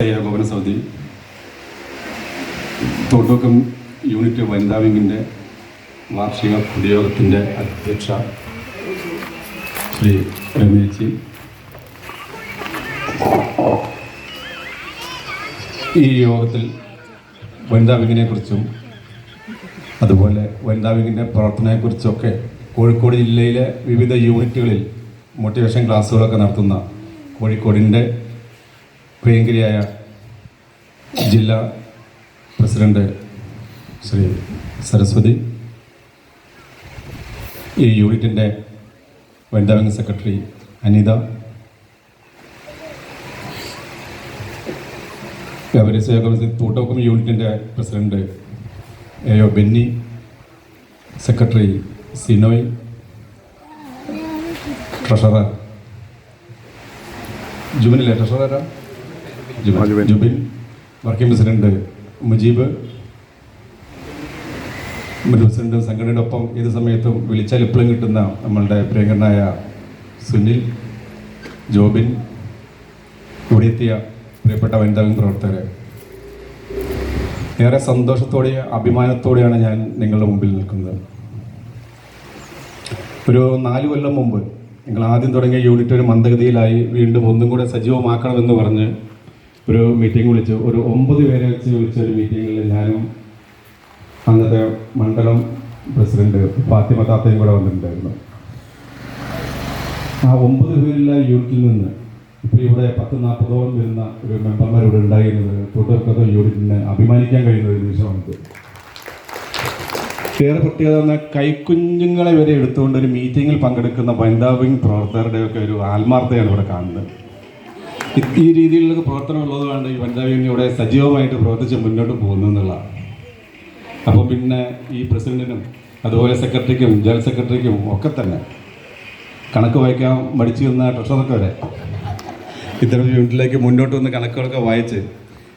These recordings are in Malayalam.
ഏകോപന സമിതി തോട്ടുവക്കം യൂണിറ്റ് വനിതാ വിങ്ങിന്റെ വാർഷിക പൊതുയോഗത്തിന്റെ അധ്യക്ഷ ശ്രീ രമേശി. ഈ യോഗത്തിൽ വനിതാ വിങ്ങിനെ കുറിച്ചും അതുപോലെ വനിതാ വിങ്ങിന്റെ പ്രവർത്തനത്തെക്കുറിച്ചൊക്കെ കോഴിക്കോട് ജില്ലയിലെ വിവിധ യൂണിറ്റുകളിൽ മോട്ടിവേഷൻ ക്ലാസ്സുകളൊക്കെ നടത്തുന്ന കോഴിക്കോടിന്റെ പ്രിയങ്കരിയായ ജില്ലാ പ്രസിഡന്റ് ശ്രീ സരസ്വതി ഈ യൂണിറ്റിന്റെ വനിതാ വിംഗ് സെക്രട്ടറി അനിത വ്യാപാരി സേവക കൗൺസിൽ തൂട്ടോക്കം യൂണിറ്റിന്റെ president A O Benny secretary Sinoy treasurer. ജൂനിലെ ട്രഷററാ? Jubin. Working president Mujeeb. President സംഘടനയുടെ ഒപ്പം ഏത് സമയത്തും വിളിച്ചാൽ എപ്പോഴും കിട്ടുന്ന നമ്മളുടെ പ്രിയങ്കരനായ സുനിൽ ജോബിൻ ഇവിടെ എത്തിയ പ്രിയപ്പെട്ട വനിതാ പ്രവർത്തകർ പ്രവർത്തകരെ. ഏറെ സന്തോഷത്തോടെ അഭിമാനത്തോടെയാണ് ഞാൻ നിങ്ങളുടെ മുമ്പിൽ നിൽക്കുന്നത്. ഒരു നാല് കൊല്ലം മുമ്പ് നിങ്ങൾ ആദ്യം തുടങ്ങിയ യൂണിറ്റ് ഒരു മന്ദഗതിയിലായി വീണ്ടും ഒന്നും കൂടെ സജീവമാക്കണമെന്ന് പറഞ്ഞ് ഒരു മീറ്റിംഗ് വിളിച്ചു. ഒരു ഒമ്പത് പേരെ വെച്ച് വിളിച്ച ഒരു മീറ്റിങ്ങിൽ ഞാനും അന്നത്തെ മണ്ഡലം പ്രസിഡന്റ് ഫാത്തിമ താത്തയും കൂടെ വന്നിട്ടുണ്ടായിരുന്നു. ആ ഒമ്പത് പേരിലെ യൂണിറ്റിൽ നിന്ന് ഇപ്പോൾ ഇവിടെ പത്ത് നാൽപ്പതോളം വരുന്ന ഒരു മെമ്പർമാർ ഇവിടെ ഉണ്ടായിരുന്നത് തൊട്ടടുത്ത യൂണിറ്റിന് അഭിമാനിക്കാൻ കഴിയുന്ന ഒരു നിമിഷമാണിത് ഏറെ പ്രത്യേകത പറഞ്ഞാൽ കൈക്കുഞ്ഞുങ്ങളെ വരെ എടുത്തുകൊണ്ട് ഒരു മീറ്റിങ്ങിൽ പങ്കെടുക്കുന്ന വനിതാ വിംഗ് പ്രവർത്തകരുടെയൊക്കെ ഒരു ആത്മാർത്ഥതയാണ് ഇവിടെ കാണുന്നത്. ഈ- രീതിയിലുള്ള പ്രവർത്തനം ഉള്ളതുകൊണ്ട് ഈ വനിതാ യൂണിയൻ ഇവിടെ സജീവമായിട്ട് പ്രവർത്തിച്ച് മുന്നോട്ട് പോകുന്നു എന്നുള്ളതാണ്. അപ്പോൾ പിന്നെ ഈ പ്രസിഡന്റിനും അതുപോലെ സെക്രട്ടറിക്കും ജനറൽ സെക്രട്ടറിക്കും ഒക്കെ തന്നെ കണക്ക് വായിക്കാൻ മടിച്ചു നിന്ന ട്രഷറൊക്കെ വരെ ഇത്തരം യൂണിറ്റിലേക്ക് മുന്നോട്ട് വന്ന് കണക്കുകളൊക്കെ വായിച്ച്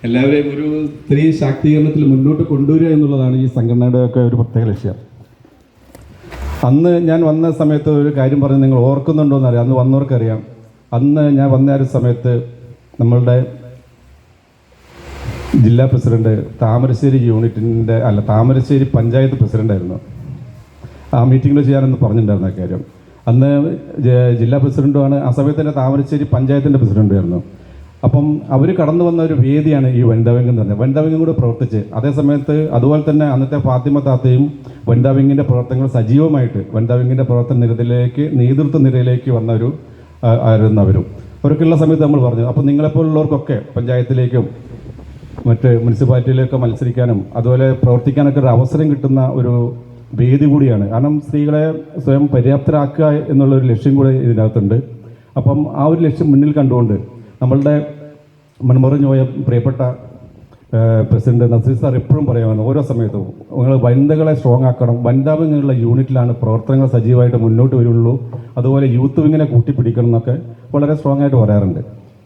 എല്ലാവരെയും ഒരു സ്ത്രീ ശാക്തീകരണത്തിൽ മുന്നോട്ട് കൊണ്ടുവരിക എന്നുള്ളതാണ് ഈ സംഘടനയുടെ ഒക്കെ ഒരു പ്രത്യേക ലക്ഷ്യം. അന്ന് ഞാൻ വന്ന സമയത്ത് ഒരു കാര്യം പറഞ്ഞ് നിങ്ങൾ ഓർക്കുന്നുണ്ടോ എന്നറിയാം. അന്ന് വന്നവർക്കറിയാം. അന്ന് ഞാൻ വന്ന ഒരു സമയത്ത് നമ്മളുടെ ജില്ലാ പ്രസിഡന്റ് താമരശ്ശേരി യൂണിറ്റിന്റെ അല്ല താമരശ്ശേരി പഞ്ചായത്ത് പ്രസിഡന്റായിരുന്നു. ആ മീറ്റിങ്ങിൽ ചെയ്യാനെന്ന് പറഞ്ഞിട്ടുണ്ടായിരുന്നു കാര്യം. അന്ന് ജില്ലാ പ്രസിഡന്റുമാണ് ആ സമയത്ത് തന്നെ താമരശ്ശേരി പഞ്ചായത്തിന്റെ പ്രസിഡന്റായിരുന്നു അപ്പം അവർ കടന്നു വന്ന ഒരു വേദിയാണ് ഈ വനിതാ വിംഗ് എന്ന് പറഞ്ഞത് വനിതാ വിംഗും കൂടെ പ്രവർത്തിച്ച് അതേസമയത്ത് അതുപോലെ തന്നെ അന്നത്തെ ഫാത്തിമ താത്തയും വനിതാ വിംഗിന്റെ പ്രവർത്തനങ്ങൾ സജീവമായിട്ട് വനിതാ വിംഗിന്റെ പ്രവർത്തന നിരത്തിലേക്ക് നേതൃത്വ നിരയിലേക്ക് വന്ന ഒരു ആയിരുന്നു അവരും അവരൊക്കെയുള്ള സമയത്ത് നമ്മൾ പറഞ്ഞു. അപ്പോൾ നിങ്ങളെപ്പോലുള്ളവർക്കൊക്കെ പഞ്ചായത്തിലേക്കും മറ്റ് മുനിസിപ്പാലിറ്റിയിലൊക്കെ മത്സരിക്കാനും അതുപോലെ പ്രവർത്തിക്കാനൊക്കെ ഒരു അവസരം കിട്ടുന്ന ഒരു വേദി കൂടിയാണ്. കാരണം സ്ത്രീകളെ സ്വയം പര്യാപ്തരാക്കുക എന്നുള്ള ഒരു ലക്ഷ്യം കൂടെ ഇതിനകത്തുണ്ട്. അപ്പം ആ ഒരു ലക്ഷ്യം മുന്നിൽ കണ്ടുകൊണ്ട് നമ്മളുടെ മൺമറഞ്ഞുപോയ പ്രിയപ്പെട്ട പ്രസിഡന്റ് നസീർ സാർ എപ്പോഴും പറയുവാണ് ഓരോ സമയത്തും നിങ്ങൾ വനിതകളെ സ്ട്രോങ് ആക്കണം വനിതാ വിങ്ങുള്ള യൂണിറ്റിലാണ് പ്രവർത്തനങ്ങൾ സജീവമായിട്ട് മുന്നോട്ട് വരുള്ളൂ അതുപോലെ യൂത്ത് വിങ്ങിനെ കൂട്ടിപ്പിടിക്കണം എന്നൊക്കെ വളരെ സ്ട്രോങ് ആയിട്ട് പറയാറുണ്ട്.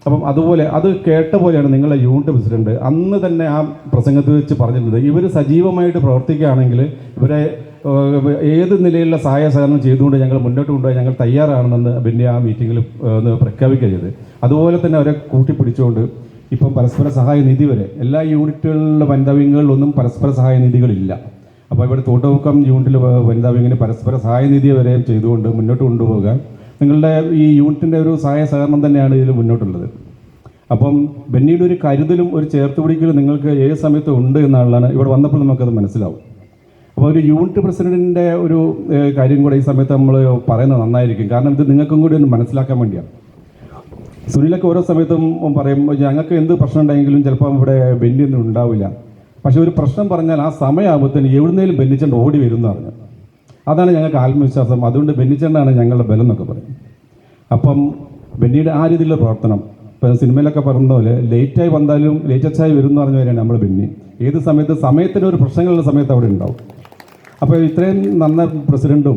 അപ്പം അതുപോലെ അത് കേട്ട പോലെയാണ് നിങ്ങളുടെ യൂണിറ്റ് പ്രസിഡന്റ് അന്ന് തന്നെ ആ പ്രസംഗത്തിൽ വെച്ച് പറഞ്ഞിട്ടുണ്ട് ഇവർ സജീവമായിട്ട് പ്രവർത്തിക്കുകയാണെങ്കിൽ ഇവരെ ഏത് നിലയിലുള്ള സഹായ സഹകരണം ചെയ്തുകൊണ്ട് ഞങ്ങൾ മുന്നോട്ട് കൊണ്ടുപോയി ഞങ്ങൾ തയ്യാറാണെന്ന് പിന്നെ ആ മീറ്റിങ്ങിൽ പ്രഖ്യാപിക്കുക ചെയ്ത്. അതുപോലെ തന്നെ അവരെ കൂട്ടിപ്പിടിച്ചുകൊണ്ട് ഇപ്പം പരസ്പര സഹായ നിധി വരെ. എല്ലാ യൂണിറ്റുകളിലെ വനിതാ വിങ്ങുകളിലൊന്നും പരസ്പര സഹായ നിധികളില്ല. അപ്പോൾ ഇവിടെ തോട്ടുമുക്കം യൂണിറ്റിലെ വനിതാ പരസ്പര സഹായ നിധി വരെ ചെയ്തുകൊണ്ട് മുന്നോട്ട് കൊണ്ടുപോകാൻ നിങ്ങളുടെ ഈ യൂണിറ്റിന്റെ ഒരു സഹായ സഹകരണം തന്നെയാണ് ഇതിൽ മുന്നോട്ടുള്ളത്. അപ്പം ബെന്നിയുടെ ഒരു കരുതലും ഒരു ചേർത്ത് പിടിക്കലും നിങ്ങൾക്ക് ഏത് സമയത്തും ഉണ്ട് എന്നുള്ളതാണ് ഇവിടെ വന്നപ്പോൾ നമുക്കത് മനസ്സിലാവും. അപ്പോൾ ഒരു യൂണിറ്റ് പ്രസിഡന്റിന്റെ ഒരു കാര്യം കൂടെ ഈ സമയത്ത് നമ്മൾ പറയുന്നത് നന്നായിരിക്കും. കാരണം ഇത് നിങ്ങൾക്കും കൂടി ഒന്ന് മനസ്സിലാക്കാൻ വേണ്ടിയാണ്. സുനിലൊക്കെ ഓരോ സമയത്തും പറയും ഞങ്ങൾക്ക് എന്ത് പ്രശ്നം ഉണ്ടെങ്കിലും ചിലപ്പോൾ ഇവിടെ ബെന്നിയൊന്നും ഉണ്ടാവില്ല. പക്ഷെ ഒരു പ്രശ്നം പറഞ്ഞാൽ ആ സമയമാകുമ്പോഴത്തേന് എവിടുന്നേലും ബെന്നിച്ചേണ്ട ഓടി വരും എന്ന് പറഞ്ഞു. അതാണ് ഞങ്ങൾക്ക് ആത്മവിശ്വാസം. അതുകൊണ്ട് ബെന്നിച്ചേണ്ടാണ് ഞങ്ങളുടെ ബലം എന്നൊക്കെ പറയും. അപ്പം ബെന്നിയുടെ ആ രീതിയിലുള്ള പ്രവർത്തനം ഇപ്പം സിനിമയിലൊക്കെ പറഞ്ഞ പോലെ ലേറ്റായി വന്നാലും ലേറ്റസ്റ്റായി വരും എന്ന് പറഞ്ഞു പോലെയാണ് നമ്മൾ ബെന്നി. ഏത് സമയത്ത് സമയത്തിന് ഒരു പ്രശ്നങ്ങളുള്ള സമയത്ത് അവിടെ ഉണ്ടാവും. അപ്പോൾ ഇത്രയും നന്ന പ്രസിഡന്റും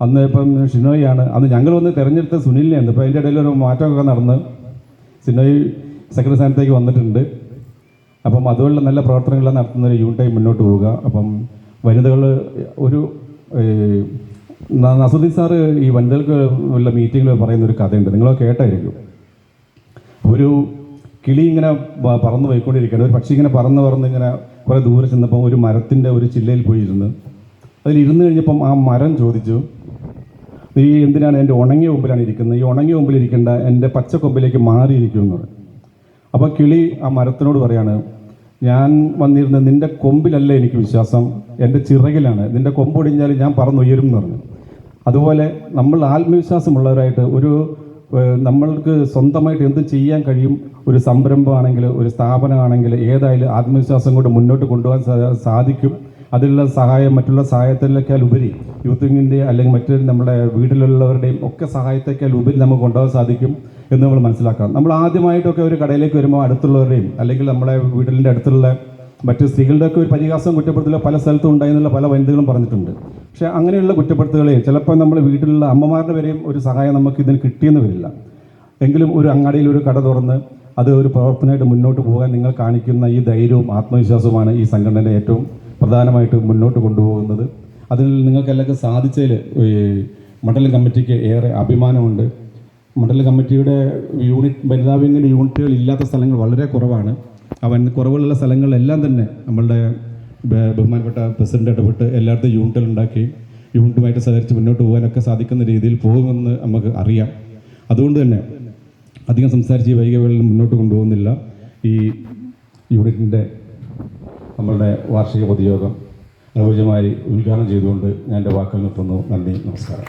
അന്ന് ഇപ്പം ഷിനോയാണ് അന്ന് ഞങ്ങൾ വന്ന് തിരഞ്ഞെടുത്ത സുനിലിനെയാണ്. ഇപ്പോൾ അതിന്റെ ഇടയിൽ ഒരു മാറ്റമൊക്കെ നടന്ന് സിനോയ് സെക്രട്ടറി സ്ഥാനത്തേക്ക് വന്നിട്ടുണ്ട്. അപ്പം അതുപോലുള്ള നല്ല പ്രവർത്തനങ്ങളെല്ലാം നടത്തുന്ന ഒരു യൂണിറ്റായി മുന്നോട്ട് പോവുക. അപ്പം വനിതകൾ ഒരു നസുദ്ദീൻ സാറ് ഈ വനിതകൾക്ക് ഉള്ള മീറ്റിങ്ങിൽ പറയുന്ന ഒരു കഥയുണ്ട്. നിങ്ങളൊക്കെ കേട്ടായിരിക്കും. ഒരു കിളി ഇങ്ങനെ പറന്ന് പോയിക്കൊണ്ടിരിക്കുകയാണ്. ഒരു പക്ഷി ഇങ്ങനെ പറന്ന് പറന്ന് ഇങ്ങനെ കുറേ ദൂരെ ചെന്നപ്പം ഒരു മരത്തിന്റെ ഒരു ചില്ലയിൽ പോയിരുന്നു. അതിലിരുന്ന് കഴിഞ്ഞപ്പം ആ മരം ചോദിച്ചു നീ എന്തിനാണ് എന്റെ ഉണങ്ങിയ കൊമ്പിലാണ് ഇരിക്കുന്നത്? ഈ ഉണങ്ങിയ കൊമ്പിലിരിക്കേണ്ട എന്റെ പച്ച കൊമ്പിലേക്ക് മാറിയിരിക്കുന്നു പറഞ്ഞു അപ്പോൾ കിളി ആ മരത്തിനോട് പറയാണ് ഞാൻ വന്നിരുന്ന നിന്റെ കൊമ്പിലല്ല എനിക്ക് വിശ്വാസം. എന്റെ ചിറകിലാണ്. നിന്റെ കൊമ്പൊടിഞ്ഞാൽ ഞാൻ പറന്നുയരും എന്ന് പറഞ്ഞു. അതുപോലെ നമ്മൾ ആത്മവിശ്വാസമുള്ളവരായിട്ട് ഒരു നമ്മൾക്ക് സ്വന്തമായിട്ട് എന്ത് ചെയ്യാൻ കഴിയും? ഒരു സംരംഭമാണെങ്കിൽ ഒരു സ്ഥാപനമാണെങ്കിൽ ഏതായാലും ആത്മവിശ്വാസം കൊണ്ട് മുന്നോട്ട് കൊണ്ടുപോകാൻ സാധിക്കും. അതിലുള്ള സഹായം മറ്റുള്ള സഹായത്തിലേക്കാൾ ഉപരി യൂത്ത് വിങ്ങിന്റെ അല്ലെങ്കിൽ മറ്റു നമ്മുടെ വീട്ടിലുള്ളവരുടെയും ഒക്കെ സഹായത്തേക്കാൾ ഉപരി നമുക്ക് കൊണ്ടുപോകാൻ സാധിക്കും എന്ന് നമ്മൾ മനസ്സിലാക്കാം നമ്മൾ ആദ്യമായിട്ടൊക്കെ ഒരു കടയിലേക്ക് വരുമ്പോൾ അടുത്തുള്ളവരുടെയും അല്ലെങ്കിൽ നമ്മുടെ വീട്ടിലിന്റെ അടുത്തുള്ള മറ്റ് സ്ത്രീകളുടെയൊക്കെ ഒരു പരിഹാസം കുറ്റപ്പെടുത്തലോ പല സ്ഥലത്തും ഉണ്ടായെന്നുള്ള പല വനിതകളും പറഞ്ഞിട്ടുണ്ട്. പക്ഷേ അങ്ങനെയുള്ള കുറ്റപ്പെടുത്തലുകളെ ചിലപ്പോൾ നമ്മൾ വീട്ടിലുള്ള അമ്മമാരുടെ വരെയും ഒരു സഹായം നമുക്ക് ഇതിന് കിട്ടിയെന്ന് വരില്ല. എങ്കിലും ഒരു അങ്ങാടിയിൽ ഒരു കട തുറന്ന് അത് ഒരു പ്രവർത്തനമായിട്ട് മുന്നോട്ട് പോകാൻ നിങ്ങൾ കാണിക്കുന്ന ഈ ധൈര്യവും ആത്മവിശ്വാസവുമാണ് ഈ സംഘടനയുടെ ഏറ്റവും പ്രധാനമായിട്ട് മുന്നോട്ട് കൊണ്ടുപോകുന്നത്. അതിൽ നിങ്ങൾക്കെല്ലാം സാധിച്ചതിൽ മണ്ഡലം കമ്മിറ്റിക്ക് ഏറെ അഭിമാനമുണ്ട്. മണ്ഡല കമ്മിറ്റിയുടെ യൂണിറ്റ് വനിതാ വിങ്ങിന്റെ യൂണിറ്റുകൾ ഇല്ലാത്ത സ്ഥലങ്ങൾ വളരെ കുറവാണ്. അവൻ കുറവുള്ള സ്ഥലങ്ങളിലെല്ലാം തന്നെ നമ്മളുടെ ബഹുമാനപ്പെട്ട പ്രസിഡന്റ് ഇടപെട്ട് എല്ലായിടത്തും യൂണിറ്റുകൾ ഉണ്ടാക്കി യൂണിറ്റുമായിട്ട് സഹകരിച്ച് മുന്നോട്ട് പോകാനൊക്കെ സാധിക്കുന്ന രീതിയിൽ പോകുമെന്ന് നമുക്ക് അറിയാം. അതുകൊണ്ട് തന്നെ അധികം സംസാരിച്ച് ഈ വൈകികളിൽ മുന്നോട്ട് കൊണ്ടുപോകുന്നില്ല ഈ യൂണിറ്റിന്റെ നമ്മളുടെ വാർഷിക പൊതുയോഗം അനുയോജ്യമായി ഉദ്ഘാടനം ചെയ്തുകൊണ്ട് ഞാൻ എന്റെ വാക്കുകൾ നിർത്തുന്നു. നന്ദി നമസ്കാരം.